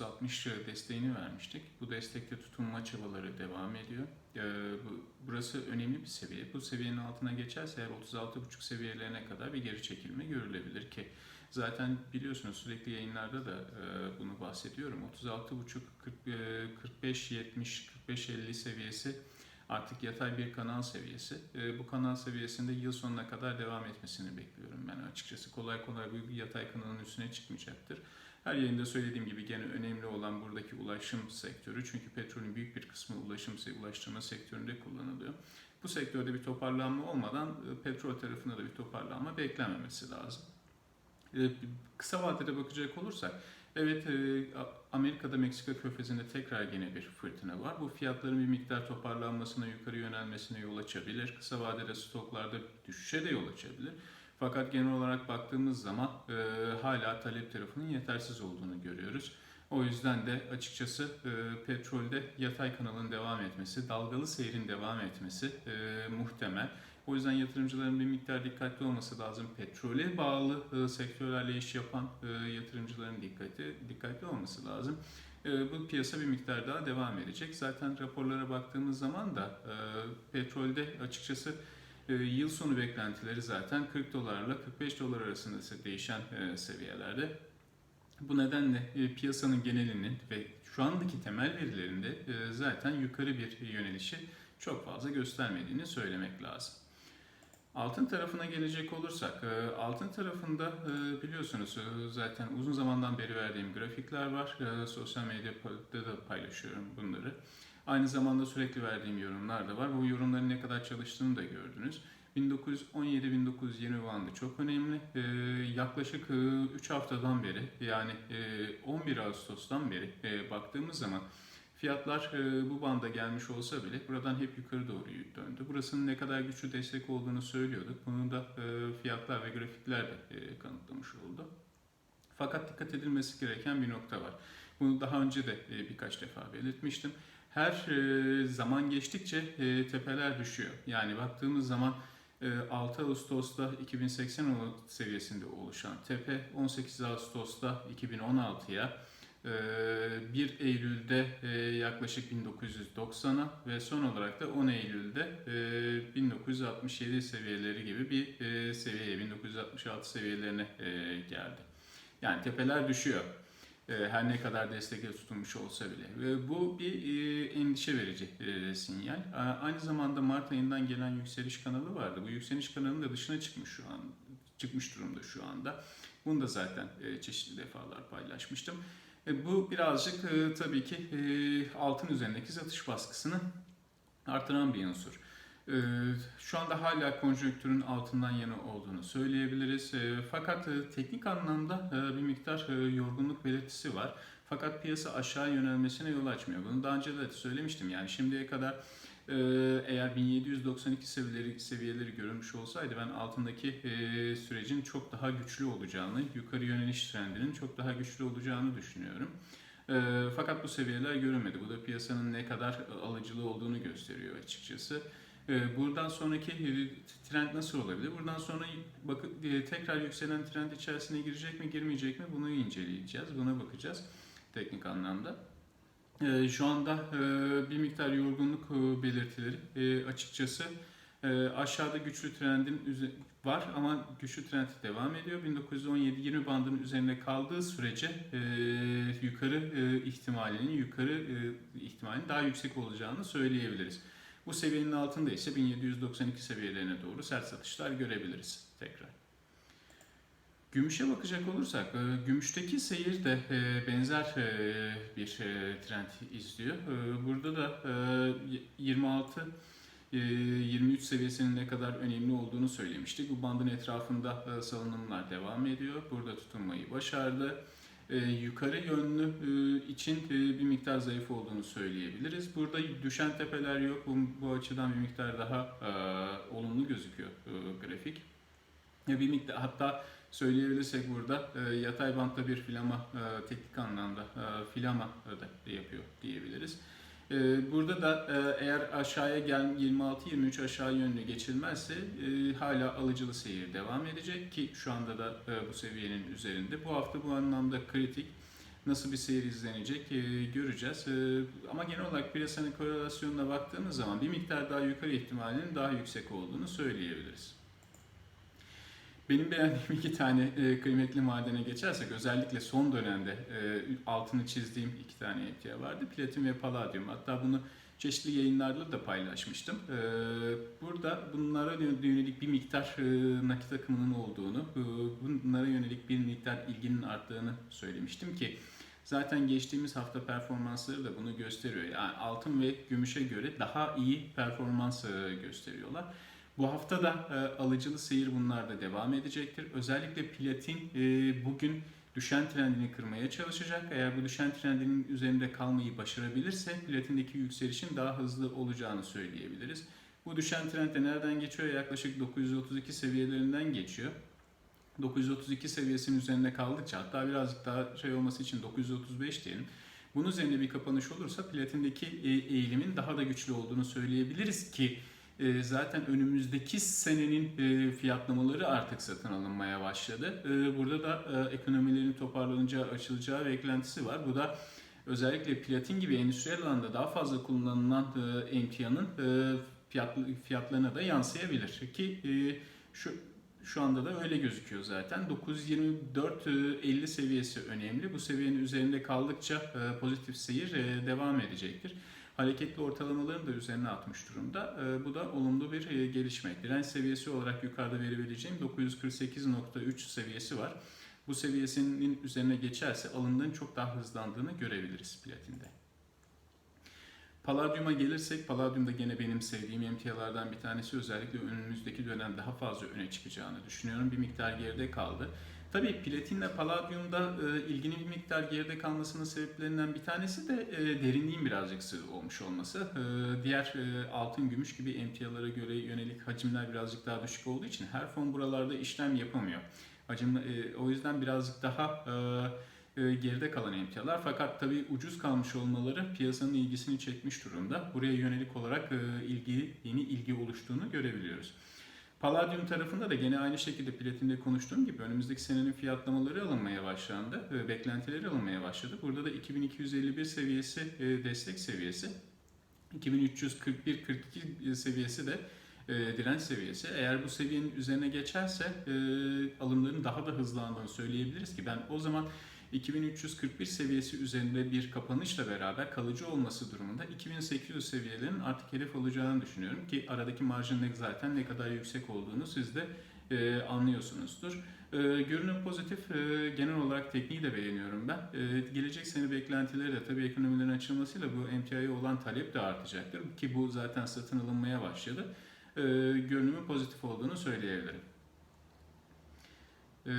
1960 desteğini vermiştik. Bu destekte tutunma çabaları devam ediyor. Ee, burası önemli bir seviye. Bu seviyenin altına geçerse eğer 36,5 seviyelerine kadar bir geri çekilme görülebilir ki zaten biliyorsunuz sürekli yayınlarda da e, bunu bahsediyorum. 36,5 45 70 45 50 seviyesi artık yatay bir kanal seviyesi. E, bu kanal seviyesinde yıl sonuna kadar devam etmesini bekliyorum ben açıkçası. Kolay kolay bu yatay kanalın üstüne çıkmayacaktır. Her yayında söylediğim gibi gene önemli olan buradaki ulaşım sektörü. Çünkü petrolün büyük bir kısmı ulaşım, ulaştırma sektöründe kullanılıyor. Bu sektörde bir toparlanma olmadan e, petrol tarafında da bir toparlanma beklenmemesi lazım. E, kısa vadede bakacak olursak Evet, e, Amerika'da Meksika körfezinde tekrar yine bir fırtına var. Bu fiyatların bir miktar toparlanmasına, yukarı yönelmesine yol açabilir. Kısa vadede stoklarda düşüşe de yol açabilir. Fakat genel olarak baktığımız zaman e, hala talep tarafının yetersiz olduğunu görüyoruz. O yüzden de açıkçası e, petrolde yatay kanalın devam etmesi, dalgalı seyrin devam etmesi e, muhtemel. O yüzden yatırımcıların bir miktar dikkatli olması lazım. Petrole bağlı e, sektörlerle iş yapan e, yatırımcıların dikkati dikkatli olması lazım. E, bu piyasa bir miktar daha devam edecek. Zaten raporlara baktığımız zaman da e, petrolde açıkçası yıl sonu beklentileri zaten 40 dolarla 45 dolar arasında değişen e, seviyelerde. Bu nedenle e, piyasanın genelinin ve şu andaki temel verilerinde e, zaten yukarı bir yönelişi çok fazla göstermediğini söylemek lazım. Altın tarafına gelecek olursak, altın tarafında biliyorsunuz zaten uzun zamandan beri verdiğim grafikler var. Sosyal medyada da paylaşıyorum bunları. Aynı zamanda sürekli verdiğim yorumlar da var. Bu yorumların ne kadar çalıştığını da gördünüz. 1917-1920 bandı çok önemli. Yaklaşık 3 haftadan beri yani 11 Ağustos'tan beri baktığımız zaman Fiyatlar e, bu banda gelmiş olsa bile buradan hep yukarı doğru döndü. Burasının ne kadar güçlü destek olduğunu söylüyorduk. Bunu da e, fiyatlar ve grafikler de e, kanıtlamış oldu. Fakat dikkat edilmesi gereken bir nokta var. Bunu daha önce de birkaç defa belirtmiştim. Her zaman geçtikçe tepeler düşüyor. Yani baktığımız zaman 6 Ağustos'ta 2080 seviyesinde oluşan tepe 18 Ağustos'ta 2016'ya 1 ee, Eylül'de yaklaşık 1990'a ve son olarak da 10 Eylül'de 1967 e, seviyeleri gibi bir seviyeye, 1966 seviyelerine geldi. Yani tepeler düşüyor. Her ne kadar destekle tutulmuş olsa bile. Bu bir endişe verici sinyal. Aynı zamanda Mart ayından gelen yükseliş kanalı vardı. Bu yükseliş kanalının da dışına çıkmış şu an çıkmış durumda şu anda. Bunu da zaten çeşitli defalar paylaşmıştım. E, bu birazcık e, tabii ki e, altın üzerindeki satış baskısını artıran bir unsur. Şu anda hala konjonktürün altından yana olduğunu söyleyebiliriz. Fakat teknik anlamda bir miktar yorgunluk belirtisi var. Fakat piyasa aşağı yönelmesine yol açmıyor. Bunu daha önce de söylemiştim. Yani şimdiye kadar ee, eğer 1792 seviyeleri, seviyeleri görülmüş olsaydı ben altındaki e, sürecin çok daha güçlü olacağını, yukarı yöneliş trendinin çok daha güçlü olacağını düşünüyorum. Ee, fakat bu seviyeler görünmedi. Bu da piyasanın ne kadar alıcılı olduğunu gösteriyor açıkçası. Ee, buradan sonraki e, trend nasıl olabilir? Buradan sonra bakın e, tekrar yükselen trend içerisine girecek mi, girmeyecek mi? Bunu inceleyeceğiz, buna bakacağız teknik anlamda. Ee, şu anda e, bir miktar yorgunluk belirtileri açıkçası aşağıda güçlü trendin var ama güçlü trend devam ediyor. 1917-20 bandının üzerinde kaldığı sürece yukarı ihtimalinin yukarı ihtimalinin daha yüksek olacağını söyleyebiliriz. Bu seviyenin altında ise 1792 seviyelerine doğru sert satışlar görebiliriz tekrar. Gümüşe bakacak olursak, e, gümüşteki seyir de e, benzer e, bir trend izliyor. Burada da 26 23 seviyesinin ne kadar önemli olduğunu söylemiştik. Bu bandın etrafında salınımlar devam ediyor. Burada tutunmayı başardı. Yukarı yönlü için bir miktar zayıf olduğunu söyleyebiliriz. Burada düşen tepeler yok. Bu, bu açıdan bir miktar daha olumlu gözüküyor grafik. Bir miktar hatta söyleyebilirsek burada e, yatay bantta bir filama e, teknik anlamda e, filama da yapıyor diyebiliriz. Ee, Burada da e, eğer aşağıya gel 26-23 aşağı yönlü geçilmezse e, hala alıcılı seyir devam edecek ki şu anda da e, bu seviyenin üzerinde. Bu hafta bu anlamda kritik. Nasıl bir seyir izlenecek göreceğiz. Ama genel olarak piyasanın korelasyonuna baktığımız zaman bir miktar daha yukarı ihtimalinin daha yüksek olduğunu söyleyebiliriz. Benim beğendiğim iki tane e, kıymetli madene geçersek özellikle son dönemde e, altını çizdiğim iki tane emtia vardı. Platin ve paladyum. Hatta bunu çeşitli yayınlarla da paylaşmıştım. E, burada bunlara yönelik bir miktar e, nakit akımının olduğunu, e, bunlara yönelik bir miktar ilginin arttığını söylemiştim ki zaten geçtiğimiz hafta performansları da bunu gösteriyor. Yani altın ve gümüşe göre daha iyi performans e, gösteriyorlar. Bu hafta da e, alıcılı seyir bunlarda devam edecektir. Özellikle platin e, bugün düşen trendini kırmaya çalışacak. Eğer bu düşen trendinin üzerinde kalmayı başarabilirse platindeki yükselişin daha hızlı olacağını söyleyebiliriz. Bu düşen trend de nereden geçiyor? Yaklaşık 932 seviyelerinden geçiyor. 932 seviyesinin üzerinde kaldıkça hatta birazcık daha şey olması için 935 diyelim. Bunun üzerinde bir kapanış olursa platindeki e, eğilimin daha da güçlü olduğunu söyleyebiliriz ki e, zaten önümüzdeki senenin e, fiyatlamaları artık satın alınmaya başladı. E, burada da e, ekonomilerin toparlanacağı, açılacağı beklentisi var. Bu da özellikle platin gibi endüstriyel alanda daha fazla kullanılan e, e, fiyat, fiyatlarına da yansıyabilir. Ki şu şu anda da öyle gözüküyor zaten. 924-50 e, seviyesi önemli. Bu seviyenin üzerinde kaldıkça pozitif seyir devam edecektir hareketli ortalamaların da üzerine atmış durumda. E, bu da olumlu bir e, gelişme. Direnç seviyesi olarak yukarıda verebileceğim 948.3 seviyesi var. Bu seviyesinin üzerine geçerse alımların çok daha hızlandığını görebiliriz platinde. Palladium'a gelirsek, Palladium da gene benim sevdiğim emtialardan bir tanesi. Özellikle önümüzdeki dönem daha fazla öne çıkacağını düşünüyorum. Bir miktar geride kaldı. Tabii platinle paladyumda e, ilginin bir miktar geride kalmasının sebeplerinden bir tanesi de e, derinliğin birazcık sığ olmuş olması. E, diğer e, altın, gümüş gibi emtialara göre yönelik hacimler birazcık daha düşük olduğu için her fon buralarda işlem yapamıyor. Hacim, e, o yüzden birazcık daha e, e, geride kalan emtialar. Fakat tabii ucuz kalmış olmaları piyasanın ilgisini çekmiş durumda. Buraya yönelik olarak e, ilgi, yeni ilgi oluştuğunu görebiliyoruz. Palladium tarafında da gene aynı şekilde platinde konuştuğum gibi önümüzdeki senenin fiyatlamaları alınmaya başlandı. E, beklentileri alınmaya başladı. Burada da 2251 seviyesi e, destek seviyesi. 2341-42 seviyesi de e, direnç seviyesi. Eğer bu seviyenin üzerine geçerse alımların daha da hızlandığını söyleyebiliriz ki ben o zaman 2341 seviyesi üzerinde bir kapanışla beraber kalıcı olması durumunda 2800 seviyelerin artık hedef olacağını düşünüyorum ki aradaki marjın zaten ne kadar yüksek olduğunu siz de e, anlıyorsunuzdur. E, görünüm pozitif. E, genel olarak tekniği de beğeniyorum ben. E, gelecek sene beklentileri de tabii ekonomilerin açılmasıyla bu MTI'ye olan talep de artacaktır. Ki bu zaten satın alınmaya başladı. E, görünümü pozitif olduğunu söyleyebilirim. E,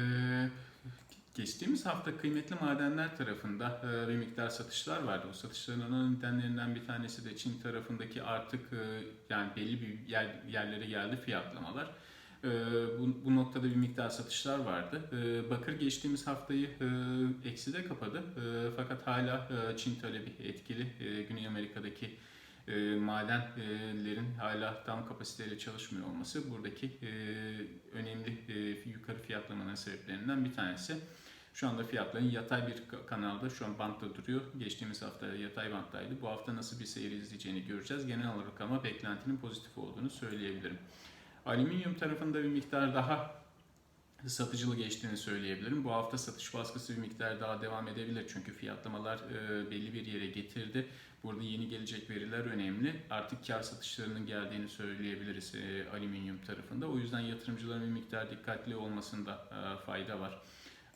Geçtiğimiz hafta kıymetli madenler tarafında e, bir miktar satışlar vardı. O satışların ana nedenlerinden bir tanesi de Çin tarafındaki artık e, yani belli bir yer, yerlere geldi fiyatlamalar. E, bu, bu noktada bir miktar satışlar vardı. Bakır geçtiğimiz haftayı ekside kapadı. Fakat hala Çin talebi etkili. Güney Amerika'daki madenlerin hala tam kapasiteyle çalışmıyor olması buradaki önemli yukarı fiyatlamanın sebeplerinden bir tanesi. Şu anda fiyatların yatay bir kanalda şu an bantta duruyor. Geçtiğimiz hafta yatay banttaydı. Bu hafta nasıl bir seyir izleyeceğini göreceğiz. Genel olarak ama beklentinin pozitif olduğunu söyleyebilirim. Alüminyum tarafında bir miktar daha satıcılı geçtiğini söyleyebilirim. Bu hafta satış baskısı bir miktar daha devam edebilir çünkü fiyatlamalar e, belli bir yere getirdi. Burada yeni gelecek veriler önemli. Artık kar satışlarının geldiğini söyleyebiliriz e, alüminyum tarafında. O yüzden yatırımcıların bir miktar dikkatli olmasında e, fayda var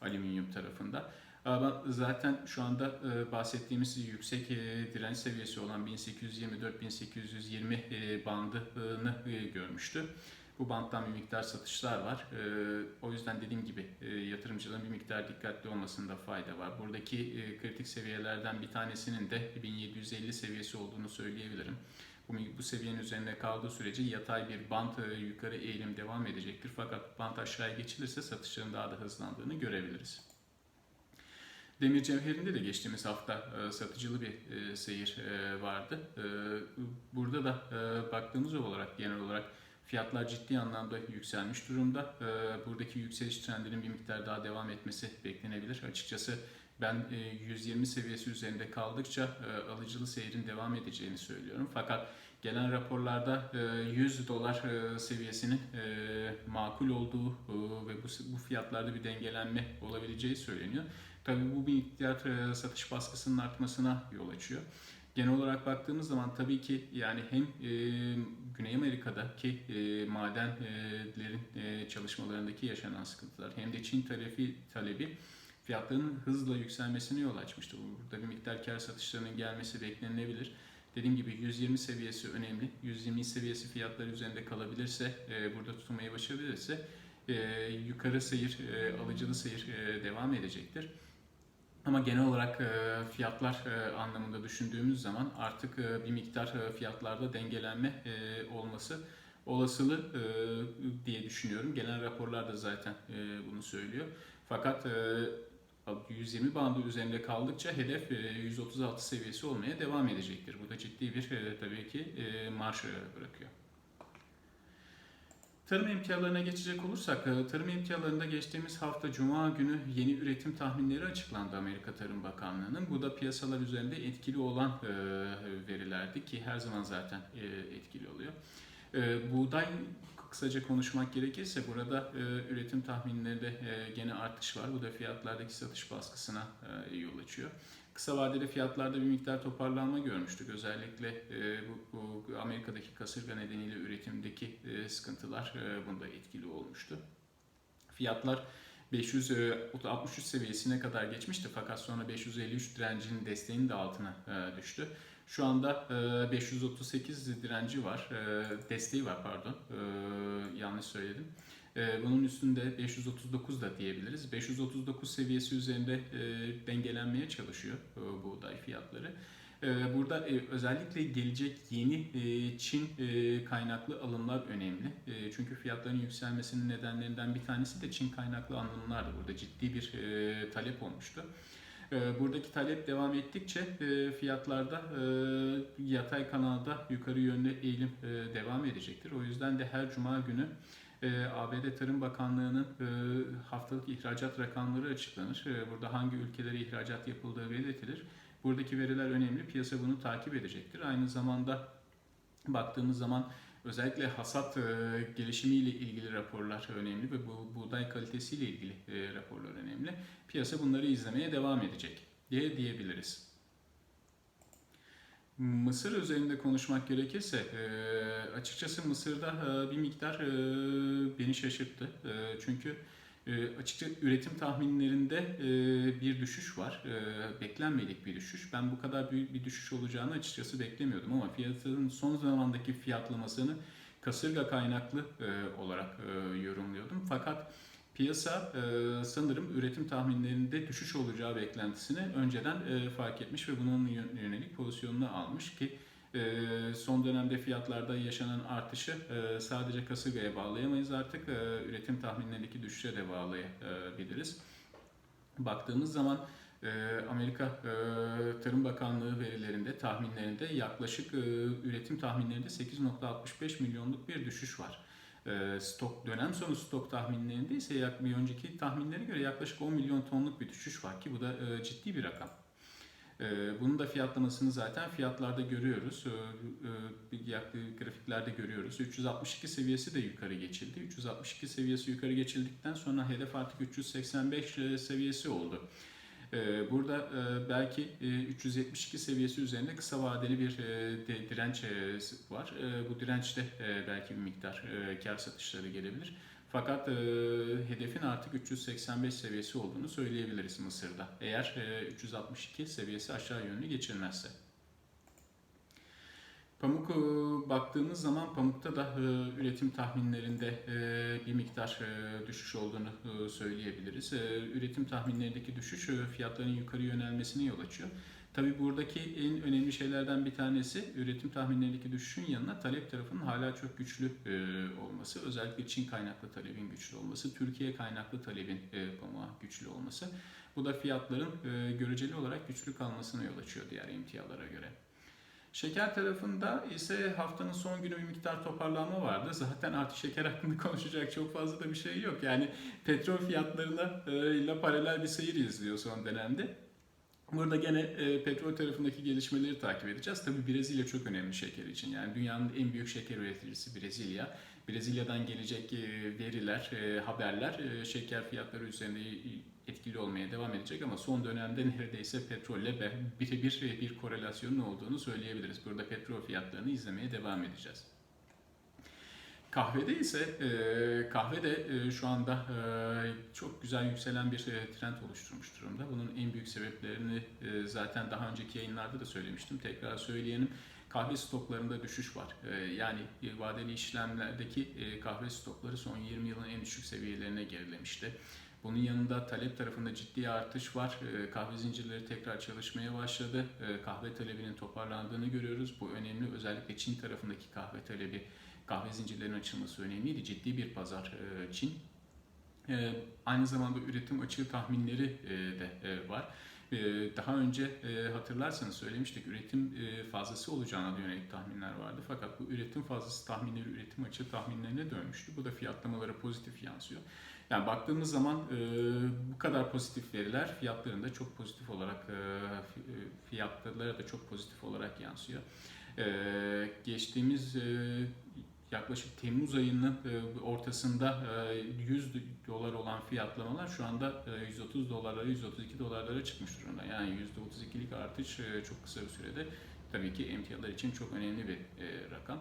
alüminyum tarafında. Ama zaten şu anda e, bahsettiğimiz yüksek e, direnç seviyesi olan 1824-1820 e, bandını görmüştü. Bu banttan bir miktar satışlar var. O yüzden dediğim gibi yatırımcıların bir miktar dikkatli olmasında fayda var. Buradaki kritik seviyelerden bir tanesinin de 1750 seviyesi olduğunu söyleyebilirim. Bu, seviyenin üzerinde kaldığı sürece yatay bir bant yukarı eğilim devam edecektir. Fakat bant aşağıya geçilirse satışların daha da hızlandığını görebiliriz. Demir cevherinde de geçtiğimiz hafta e, satıcılı bir e, seyir e, vardı. E, burada da e, baktığımız olarak genel olarak fiyatlar ciddi anlamda yükselmiş durumda. E, buradaki yükseliş trendinin bir miktar daha devam etmesi beklenebilir. Açıkçası ben e, 120 seviyesi üzerinde kaldıkça e, alıcılı seyrin devam edeceğini söylüyorum. Fakat gelen raporlarda e, 100 dolar e, seviyesinin e, makul olduğu e, ve bu, fiyatlarda bir dengelenme olabileceği söyleniyor. Tabii bu bir miktar e, satış baskısının artmasına yol açıyor. Genel olarak baktığımız zaman tabii ki yani hem e, Güney Amerika'daki e, madenlerin e, çalışmalarındaki yaşanan sıkıntılar hem de Çin talebi, talebi fiyatların hızla yükselmesine yol açmıştı. Burada bir miktar kar satışlarının gelmesi beklenilebilir. Dediğim gibi 120 seviyesi önemli. 120 seviyesi fiyatlar üzerinde kalabilirse, e, burada tutunmayı başarabilirse e, yukarı seyir, e, alıcılı seyir e, devam edecektir. Ama genel olarak e, fiyatlar e, anlamında düşündüğümüz zaman artık e, bir miktar fiyatlarda dengelenme olması olasılı e, diye düşünüyorum. Genel raporlar da zaten bunu söylüyor. Fakat 120 bandı üzerinde kaldıkça hedef e, 136 seviyesi olmaya devam edecektir. Bu da ciddi bir e, tabii ki e, marş e, bırakıyor. Tarım emtialarına geçecek olursak, e, tarım emtialarında geçtiğimiz hafta Cuma günü yeni üretim tahminleri açıklandı Amerika Tarım Bakanlığı'nın. Bu da piyasalar üzerinde etkili olan e, verilerdi ki her zaman zaten e, etkili oluyor. Buğday kısaca konuşmak gerekirse burada üretim tahminlerinde gene artış var. Bu da fiyatlardaki satış baskısına yol açıyor. Kısa vadeli fiyatlarda bir miktar toparlanma görmüştük. Özellikle e, bu, bu Amerika'daki kasırga nedeniyle üretimdeki e, sıkıntılar e, bunda etkili olmuştu. Fiyatlar 563 seviyesine kadar geçmişti fakat sonra 553 direncinin desteğinin de altına e, düştü. Şu anda e, 538 direnci var, e, desteği var pardon, e, yanlış söyledim. Bunun üstünde 539 da diyebiliriz. 539 seviyesi üzerinde e, dengelenmeye çalışıyor e, buğday fiyatları. E, burada özellikle gelecek yeni Çin kaynaklı alımlar önemli. Çünkü fiyatların yükselmesinin nedenlerinden bir tanesi de Çin kaynaklı alımlardı. Burada ciddi bir talep olmuştu. Buradaki talep devam ettikçe fiyatlarda yatay kanalda yukarı yönlü eğilim devam edecektir. O yüzden de her cuma günü e, ABD Tarım Bakanlığı'nın e, haftalık ihracat rakamları açıklanır. E, burada hangi ülkelere ihracat yapıldığı belirtilir. Buradaki veriler önemli. Piyasa bunu takip edecektir. Aynı zamanda baktığımız zaman özellikle hasat e, gelişimiyle ilgili raporlar önemli ve bu buğday kalitesiyle ilgili e, raporlar önemli. Piyasa bunları izlemeye devam edecek diye diyebiliriz. Mısır üzerinde konuşmak gerekirse açıkçası Mısır'da bir miktar beni şaşırttı. Çünkü açıkça üretim tahminlerinde e, bir düşüş var. E, beklenmedik bir düşüş. Ben bu kadar büyük bir düşüş olacağını açıkçası beklemiyordum ama fiyatın son zamandaki fiyatlamasını kasırga kaynaklı e, olarak e, yorumluyordum. Fakat Piyasa e, sanırım üretim tahminlerinde düşüş olacağı beklentisini önceden e, fark etmiş ve bunun yönelik pozisyonunu almış ki e, son dönemde fiyatlarda yaşanan artışı e, sadece kasırgaya bağlayamayız artık e, üretim tahminlerindeki düşüşe de bağlayabiliriz. Baktığımız zaman e, Amerika Tarım Bakanlığı verilerinde tahminlerinde yaklaşık üretim tahminlerinde 8.65 milyonluk bir düşüş var. Ee, stok dönem sonu stok tahminlerinde ise bir önceki tahminlere göre yaklaşık 10 milyon tonluk bir düşüş var ki bu da ciddi bir rakam. Ee, bunun da fiyatlamasını zaten fiyatlarda görüyoruz. Ee, e, grafiklerde görüyoruz. 362 seviyesi de yukarı geçildi. 362 seviyesi yukarı geçildikten sonra hedef artık 385 e, seviyesi oldu. Ee, burada e, belki 372 e, seviyesi üzerinde kısa vadeli bir direnç var. Bu dirençte belki bir miktar kar satışları gelebilir. Fakat hedefin artık 385 seviyesi olduğunu söyleyebiliriz Mısır'da. Eğer 362 seviyesi aşağı yönlü geçilmezse. Pamuk e, baktığımız zaman pamukta da e, üretim tahminlerinde e, bir miktar düşüş olduğunu söyleyebiliriz. Üretim tahminlerindeki düşüş fiyatların yukarı yönelmesine yol açıyor. Tabii buradaki en önemli şeylerden bir tanesi üretim tahminlerindeki düşüşün yanına talep tarafının hala çok güçlü olması. Özellikle Çin kaynaklı talebin güçlü olması, Türkiye kaynaklı talebin pamuğa güçlü olması. Bu da fiyatların göreceli olarak güçlü kalmasına yol açıyor diğer emtialara göre. Şeker tarafında ise haftanın son günü bir miktar toparlanma vardı. Zaten artık şeker hakkında konuşacak çok fazla da bir şey yok. Yani petrol fiyatlarına e, ile paralel bir seyir izliyor son dönemde. Burada gene e, petrol tarafındaki gelişmeleri takip edeceğiz. Tabii Brezilya çok önemli şeker için. Yani dünyanın en büyük şeker üreticisi Brezilya. Brezilya'dan gelecek e, veriler, e, haberler e, şeker fiyatları üzerinde etkili olmaya devam edecek ama son dönemde neredeyse petrolle birebir bir korelasyonun olduğunu söyleyebiliriz. Burada petrol fiyatlarını izlemeye devam edeceğiz. Kahvede ise kahve de şu anda çok güzel yükselen bir trend oluşturmuş durumda. Bunun en büyük sebeplerini zaten daha önceki yayınlarda da söylemiştim. Tekrar söyleyelim. Kahve stoklarında düşüş var. E, yani e, vadeli işlemlerdeki e, kahve stokları son 20 yılın en düşük seviyelerine gerilemişti. Bunun yanında talep tarafında ciddi artış var. E, Kahve zincirleri tekrar çalışmaya başladı. E, Kahve talebinin toparlandığını görüyoruz. Bu önemli. Özellikle Çin tarafındaki kahve talebi kahve zincirlerinin açılması önemliydi. Ciddi bir pazar e, Çin. Aynı zamanda üretim açığı tahminleri de var. E, Daha önce e, hatırlarsanız söylemiştik üretim e, fazlası olacağına yönelik tahminler vardı. Fakat bu üretim fazlası tahminleri üretim açığı tahminlerine dönmüştü. Bu da fiyatlamalara pozitif yansıyor. Yani baktığımız zaman e, bu kadar pozitif veriler fiyatlarında çok pozitif olarak fi- fiyatlara da çok pozitif olarak yansıyor. Geçtiğimiz yaklaşık Temmuz ayının e, ortasında e, 100 dolar olan fiyatlamalar şu anda e, 130 dolarlara 132 dolarlara çıkmış durumda. Yani %32'lik artış e, çok kısa bir sürede tabii ki emtialar için çok önemli bir e, rakam.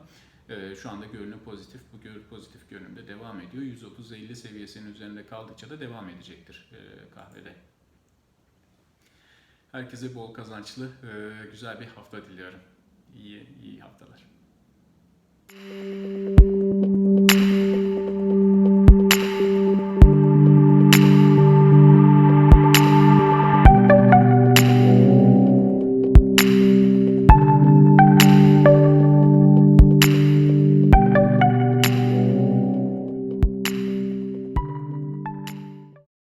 E, Şu anda görünüm pozitif. Bu görünüm pozitif görünümde devam ediyor. 130-50 seviyesinin üzerinde kaldıkça da devam edecektir e, kahvede. Herkese bol kazançlı, e, güzel bir hafta diliyorum. İyi, iyi haftalar. Thank you.